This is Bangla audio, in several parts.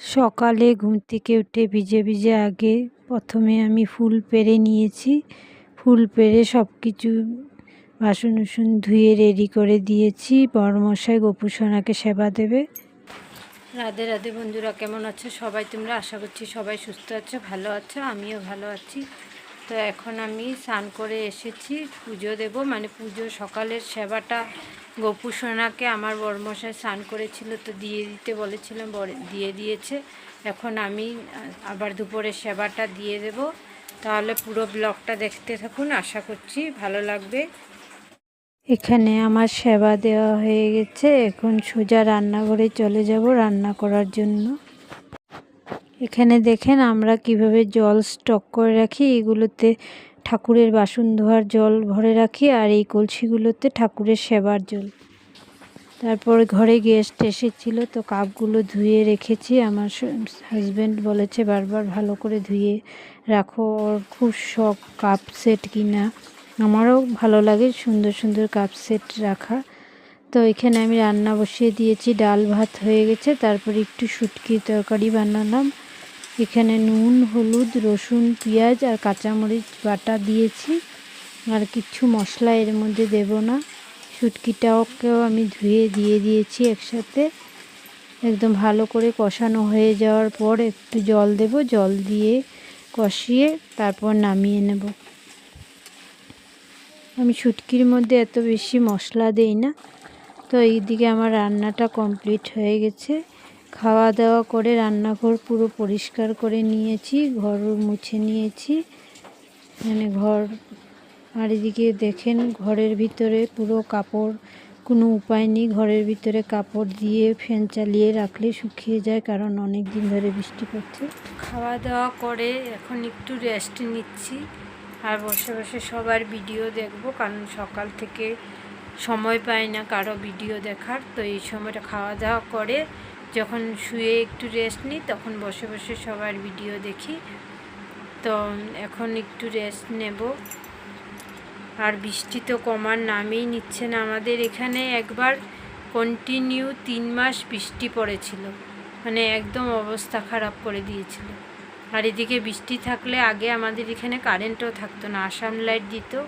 সকালে ঘুম থেকে উঠে ভিজে ভিজে আগে প্রথমে আমি ফুল পেরে নিয়েছি। ফুল পেরে সব কিছু বাসন উসুন ধুয়ে রেডি করে দিয়েছি। বড়মশাই গোপুসোনাকে সেবা দেবে। রাধে রাধে বন্ধুরা, কেমন আছো? সবাই তোমরা আশা করছি সবাই সুস্থ আছো, ভালো আছো, আমিও ভালো আছি। তো এখন আমি স্নান করে এসেছি, পুজো দেব। মানে পুজো সকালের সেবাটা গোপু সোনাকে আমার বড়মশাই স্নান করেছিল তো দিয়ে দিতে বলেছিলাম দিয়ে দিয়েছে। এখন আমি আবার দুপুরের সেবাটা দিয়ে দেব। তাহলে পুরো ব্লগটা দেখতে থাকুন, আশা করছি ভালো লাগবে। এখানে আমার সেবা দেওয়া হয়ে গেছে। এখন সোজা রান্নাঘরে চলে যাব রান্না করার জন্য। এখানে দেখেন আমরা কীভাবে জল স্টক করে রাখি। এগুলোতে ঠাকুরের বাসন ধোয়ার জল ভরে রাখি আর এই কলসিগুলোতে ঠাকুরের সেবার জল। তারপর ঘরে গেস্ট এসেছিল তো কাপগুলো ধুয়ে রেখেছি। আমার হাজব্যান্ড বলেছে, বারবার ভালো করে ধুয়ে রাখো। ওর খুব শখ কাপ সেট কিনা। আমারও ভালো লাগে সুন্দর সুন্দর কাপ সেট রাখা। তো এখানে আমি রান্না বসিয়ে দিয়েছি। ডাল ভাত হয়ে গেছে। তারপর একটু শুটকি তরকারি বানালাম। এখানে নুন, হলুদ, রসুন, পেঁয়াজ আর কাঁচামরিচ বাটা দিয়েছি। আর কিছু মশলা এর মধ্যে দেব না। শুটকিটাকেও আমি ধুয়ে দিয়ে দিয়েছি একসাথে। একদম ভালো করে কষানো হয়ে যাওয়ার পর একটু জল দেব। জল দিয়ে কষিয়ে তারপর নামিয়ে নেব। আমি শুটকির মধ্যে এত বেশি মশলা দেই না। তো এইদিকে আমার রান্নাটা কমপ্লিট হয়ে গেছে। খাওয়া দাওয়া করে, রান্নাঘর পুরো পরিষ্কার করে নিয়েছি, ঘর মুছে নিয়েছি। মানে ঘর, আর এদিকে দেখেন ঘরের ভিতরে পুরো কাপড়, কোনো উপায় নেই। ঘরের ভিতরে কাপড় দিয়ে ফ্যান চালিয়ে রাখলে শুকিয়ে যায়, কারণ অনেক দিন ধরে বৃষ্টি পড়ছে। খাওয়া দাওয়া করে এখন একটু রেস্ট নিচ্ছি, আর বসে বসে সবার ভিডিও দেখব, কারণ সকাল থেকে সময় পাই না কারও ভিডিও দেখার। তো এই সময়টা খাওয়া দাওয়া করে যখন শুয়ে একটু রেস্ট নিই, তখন বসে বসে সবার ভিডিও দেখি। তো এখন একটু রেস্ট নেব। আর বৃষ্টি তো কমার নামেই নিচ্ছে না আমাদের। এখানে একবার কন্টিনিউ তিন মাস বৃষ্টি পড়েছিল। মানে একদম অবস্থা খারাপ করে দিয়েছিল। আর এদিকে বৃষ্টি থাকলে আগে আমাদের এখানে কারেন্টও থাকতো না। আসাম লাইট দিত।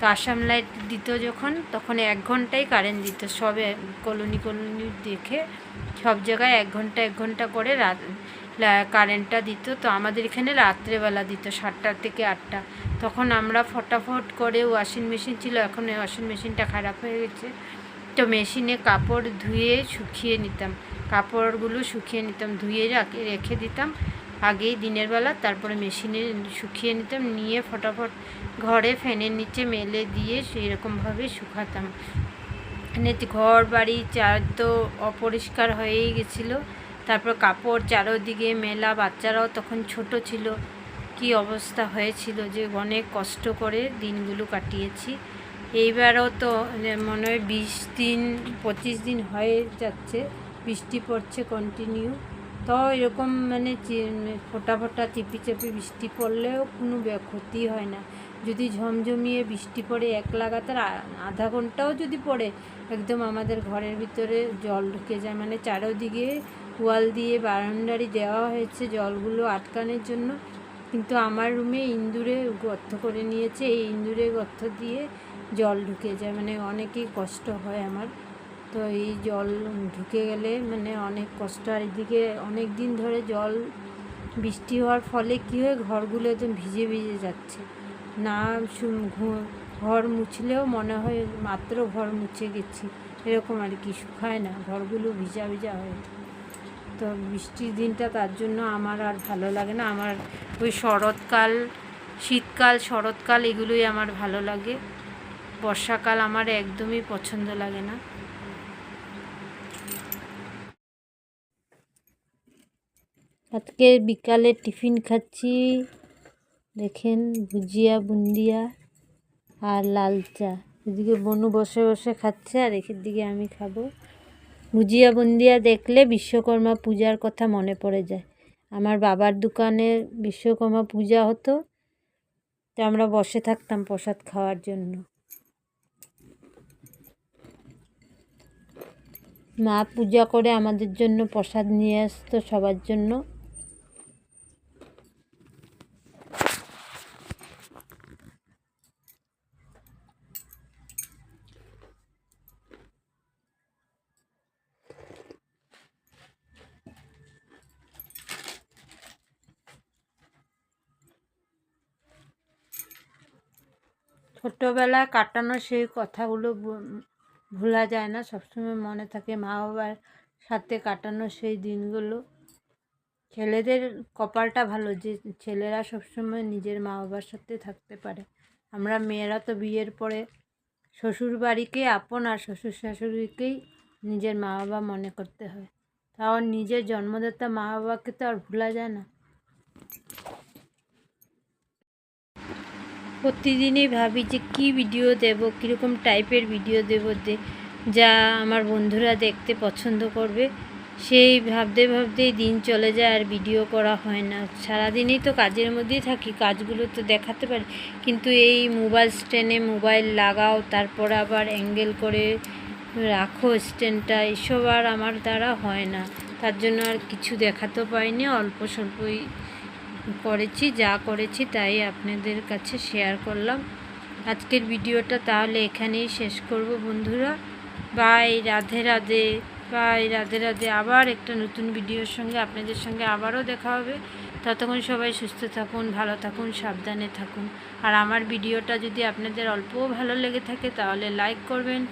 তো আসাম লাইট দিত যখন, তখন এক ঘন্টাই কারেন্ট দিত। সবে কলোনি কলোনি দেখে সব জায়গায় এক ঘণ্টা এক ঘণ্টা করে রাত কারেন্টটা দিত। তো আমাদের এখানে রাত্রেবেলা দিত, সাতটা থেকে আটটা। তখন আমরা ফটাফট করে ওয়াশিং মেশিন ছিল, এখন ওয়াশিং মেশিনটা খারাপ হয়ে গেছে। তো মেশিনে কাপড় ধুয়ে শুকিয়ে নিতাম। কাপড়গুলো শুকিয়ে নিতাম, ধুয়ে রেখে দিতাম। আগেই দিনের বেলা, তারপরে মেশিনে শুকিয়ে নিতাম, নিয়ে ফটাফট ঘরে ফ্যানের নিচে মেলে দিয়ে সেই রকমভাবে শুকাতাম। মানে ঘর, বাড়ি, চার তো অপরিষ্কার হয়েই গেছিল। তারপর কাপড়, চারোদিকে মেলা, বাচ্চারাও তখন ছোট ছিল। কি অবস্থা হয়েছিল যে অনেক কষ্ট করে দিনগুলো কাটিয়েছি। এইবারও তো মনে হয় বিশ দিন, পঁচিশ দিন হয়ে যাচ্ছে, বৃষ্টি পড়ছে কন্টিনিউ তো এরকম মানে ফোটা ফোটা চিপি চেপি বৃষ্টি পড়লেও কোনো ক্ষতি হয় না। যদি ঝমঝমিয়ে বৃষ্টি পড়ে এক লাগাতার আধা ঘন্টাও যদি পড়ে, একদম আমাদের ঘরের ভিতরে জল ঢুকে যায়। মানে চারোদিকে ওয়াল দিয়ে বারান্দারি দেওয়া হয়েছে জলগুলো আটকানোর জন্য। কিন্তু আমার রুমে ইন্দুরে গর্ত করে নিয়েছে। এই ইন্দুরে গর্ত দিয়ে জল ঢুকে যায়। মানে অনেকই কষ্ট হয় আমার। তো এই জল ঢুকে গেলে মানে অনেক কষ্ট। আর এদিকে অনেক দিন ধরে জল বৃষ্টি হওয়ার ফলে কী হয়, ঘরগুলো একদম ভিজে ভিজে যাচ্ছে। না ঘর মুছলেও মনে হয় মাত্র ঘর মুছে গেছি। এরকম আর কি শুকায় না, ঘরগুলো ভিজা ভিজা হয়। তো বৃষ্টির দিনটা তার জন্য আমার আর ভালো লাগে না। আমার ওই শরৎকাল, শীতকাল, শরৎকাল এগুলোই আমার ভালো লাগে। বর্ষাকাল আমার একদমই পছন্দ লাগে না। আজকে বিকালে টিফিন খাচ্ছি। দেখেন ভুজিয়া, বুন্দিয়া আর লাল চা এদিকে বনু বসে বসে খাচ্ছে আর এখান দিকে আমি খাব। ভুজিয়া, বুন্দিয়া দেখলে বিশ্বকর্মা পূজার কথা মনে পড়ে যায়। আমার বাবার দোকানে বিশ্বকর্মা পূজা হতো, তো আমরা বসে থাকতাম প্রসাদ খাওয়ার জন্য। মা পূজা করে আমাদের জন্য প্রসাদ নিয়ে আসতো সবার জন্য। ছোটোবেলায় কাটানো সেই কথাগুলো ভোলা যায় না। সবসময় মনে থাকে মা বাবার সাথে কাটানো সেই দিনগুলো। ছেলেদের কপালটা ভালো যে ছেলেরা সবসময় নিজের মা বাবার সাথে থাকতে পারে। আমরা মেয়েরা তো বিয়ের পরে শ্বশুর বাড়িকে আপন আর শ্বশুর শাশুড়িকেই নিজের মা বাবা মনে করতে হয়। তাও নিজের জন্মদাতা মা বাবাকে তো আর ভোলা যায় না। প্রতিদিনই ভাবি যে কী ভিডিও দেব, কীরকম টাইপের ভিডিও দেব যা আমার বন্ধুরা দেখতে পছন্দ করবে। সেই ভাবতে ভাবতেই দিন চলে যায় আর ভিডিও করা হয় না। সারাদিনই তো কাজের মধ্যেই থাকি, কাজগুলো তো দেখাতে পারি। কিন্তু এই মোবাইল স্ট্যান্ডে মোবাইল লাগাও, তারপর আবার অ্যাঙ্গেল করে রাখো স্ট্যান্ডটা এসব আর আমার দ্বারা হয় না। তার জন্য আর কিছু দেখাতেও পাইনি, অল্প স্বল্পই করেছি, যা করেছি তাই আপনাদের কাছে শেয়ার করলাম। আজকের ভিডিওটা তাহলে এখানেই শেষ করব বন্ধুরা। বাই রাধে রাধে। বাই রাধে রাধে। আবার একটা নতুন ভিডিওর সঙ্গে আপনাদের সঙ্গে আবারও দেখা হবে। ততক্ষণ সবাই সুস্থ থাকুন, ভালো থাকুন, সাবধানে থাকুন। আর আমার ভিডিওটা যদি আপনাদের অল্পও ভালো লেগে থাকে তাহলে লাইক করবেন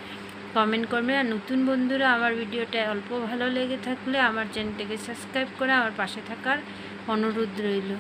কমেন্ট করবেন। আর নতুন বন্ধুরা, আমার ভিডিওটা অল্প ভালো লেগে থাকলে আমার চ্যানেলটাকে সাবস্ক্রাইব করে আমার পাশে থাকার অনুরোধ রইল।